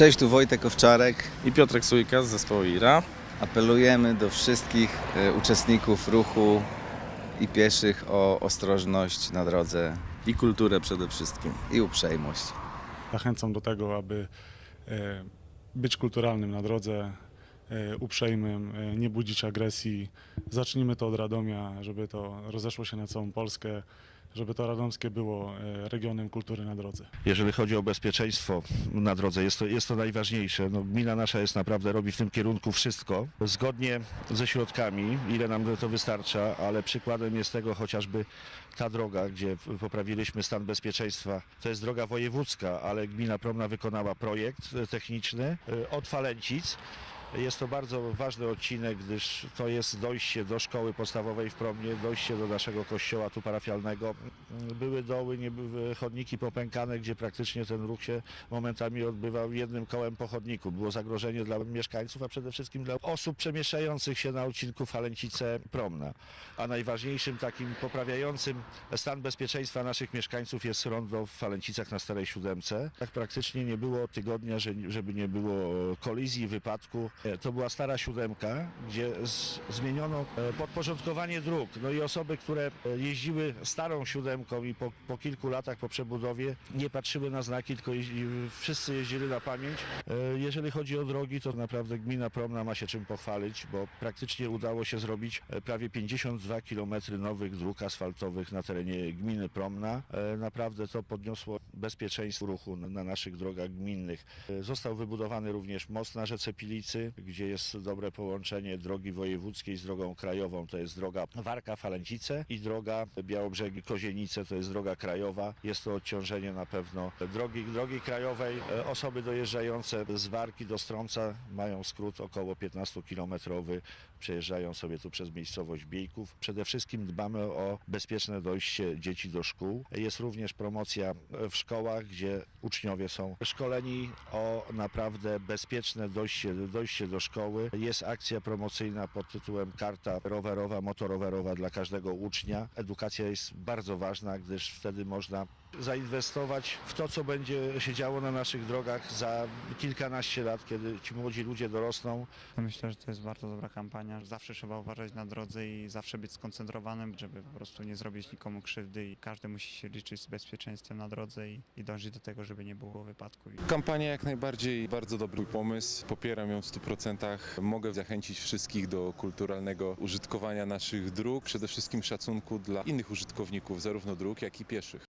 Cześć, tu Wojtek Owczarek. i Piotrek Sujka z zespołu IRA. Apelujemy do wszystkich e, uczestników ruchu i pieszych o ostrożność na drodze I kulturę przede wszystkim. i uprzejmość. Zachęcam do tego, aby e, być kulturalnym na drodze, e, uprzejmym, e, nie budzić agresji. Zacznijmy to od Radomia, żeby to rozeszło się na całą Polskę, żeby to radomskie było e, regionem kultury na drodze. jeżeli chodzi o bezpieczeństwo na drodze, jest to, jest to najważniejsze. No, gmina nasza jest naprawdę, robi w tym kierunku wszystko, zgodnie ze środkami, ile nam to wystarcza, ale przykładem jest tego chociażby ta droga, gdzie poprawiliśmy stan bezpieczeństwa. To jest droga wojewódzka, ale gmina Promna wykonała projekt techniczny e, od Falencic. Jest to bardzo ważny odcinek, gdyż to jest dojście do szkoły podstawowej w Promnie, dojście do naszego kościoła tu parafialnego. Były doły, nie były chodniki popękane, gdzie praktycznie ten ruch się momentami odbywał jednym kołem po chodniku. Było zagrożenie dla mieszkańców, a przede wszystkim dla osób przemieszczających się na odcinku Falęcice-Promna. A najważniejszym takim poprawiającym stan bezpieczeństwa naszych mieszkańców jest rondo w Falęcicach na Starej Siódemce. Tak praktycznie nie było tygodnia, że- żeby nie było kolizji, wypadku. E, To była Stara Siódemka, gdzie zmieniono e, podporządkowanie dróg. No i osoby, które e, jeździły starą siódemką i po, po kilku latach po przebudowie nie patrzyły na znaki, tylko jeździ, wszyscy jeździli na pamięć. Jeżeli chodzi o drogi, to naprawdę gmina Promna ma się czym pochwalić, bo praktycznie udało się zrobić prawie 52 km nowych dróg asfaltowych na terenie gminy Promna. Naprawdę to podniosło bezpieczeństwo ruchu na- na naszych drogach gminnych. Został wybudowany również most na rzece Pilicy, gdzie jest dobre połączenie drogi wojewódzkiej z drogą krajową. To jest droga Warka-Falencice i droga Białobrzegi-Kozienice, to jest droga krajowa. Jest to odciążenie na pewno drogi, drogi krajowej. E, Osoby dojeżdżające z Warki do Strąca mają skrót około 15-kilometrowy. Przejeżdżają sobie tu przez miejscowość Biejków. Przede wszystkim dbamy o bezpieczne dojście dzieci do szkół. Jest również promocja w szkołach, gdzie uczniowie są szkoleni o naprawdę bezpieczne dojście, dojście do szkoły. Jest akcja promocyjna pod tytułem Karta rowerowa, motorowerowa dla każdego ucznia. Edukacja jest bardzo ważna, gdyż wtedy można zainwestować w to, co będzie się działo na naszych drogach za kilkanaście lat, kiedy ci młodzi ludzie dorosną. Myślę, że to jest bardzo dobra kampania. Zawsze trzeba uważać na drodze i zawsze być skoncentrowanym, żeby po prostu nie zrobić nikomu krzywdy i każdy musi się liczyć z bezpieczeństwem na drodze i, i dążyć do tego, żeby nie było wypadku. Kampania jak najbardziej bardzo dobry pomysł. Popieram ją w 100%. Mogę zachęcić wszystkich do kulturalnego użytkowania naszych dróg, przede wszystkim szacunku dla innych użytkowników, zarówno dróg, jak i pieszych.